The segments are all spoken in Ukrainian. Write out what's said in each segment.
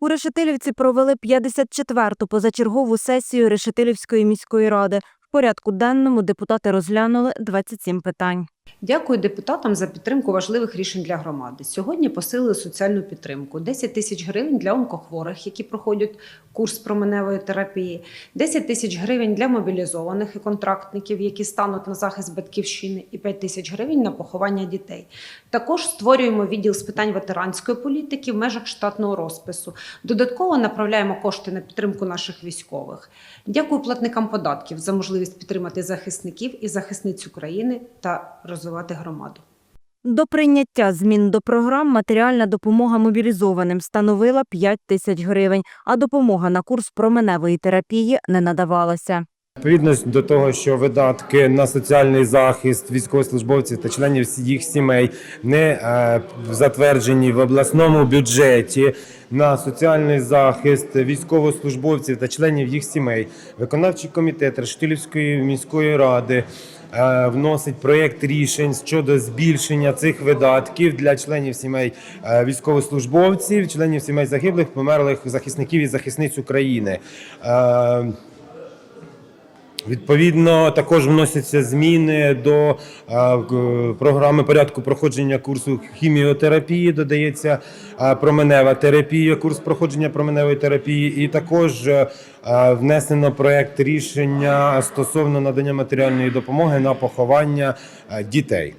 У Решетилівці провели 54-ту позачергову сесію Решетилівської міської ради. В порядку денному депутати розглянули 27 питань. Дякую депутатам за підтримку важливих рішень для громади. Сьогодні посилили соціальну підтримку: 10 тисяч гривень для онкохворих, які проходять курс променевої терапії, 10 тисяч гривень для мобілізованих і контрактників, які стануть на захист батьківщини, і 5 тисяч гривень на поховання дітей. Також створюємо відділ з питань ветеранської політики в межах штатного розпису. Додатково направляємо кошти на підтримку наших військових. Дякую платникам податків за можливість підтримати захисників і захисниць України та розвивати громаду. До прийняття змін до програм матеріальна допомога мобілізованим становила 5 тисяч гривень, а допомога на курс променевої терапії не надавалася. Відповідно до того, що видатки на соціальний захист військовослужбовців та членів їх сімей не е, затверджені в обласному бюджеті на соціальний захист військовослужбовців та членів їх сімей, виконавчий комітет Рештилівської міської ради вносить проєкт рішень щодо збільшення цих видатків для членів сімей е, військовослужбовців, членів сімей загиблих, померлих захисників і захисниць України. Відповідно, також вносяться зміни до е, програми порядку проходження курсу хіміотерапії. Додається е, променева терапія, курс проходження променевої терапії, і також е, внесено проект рішення стосовно надання матеріальної допомоги на поховання дітей.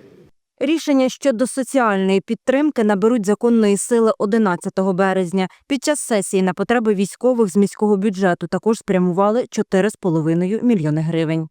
Рішення щодо соціальної підтримки наберуть законної сили 11 березня. Під час сесії на потреби військових з міського бюджету також спрямували 4,5 мільйони гривень.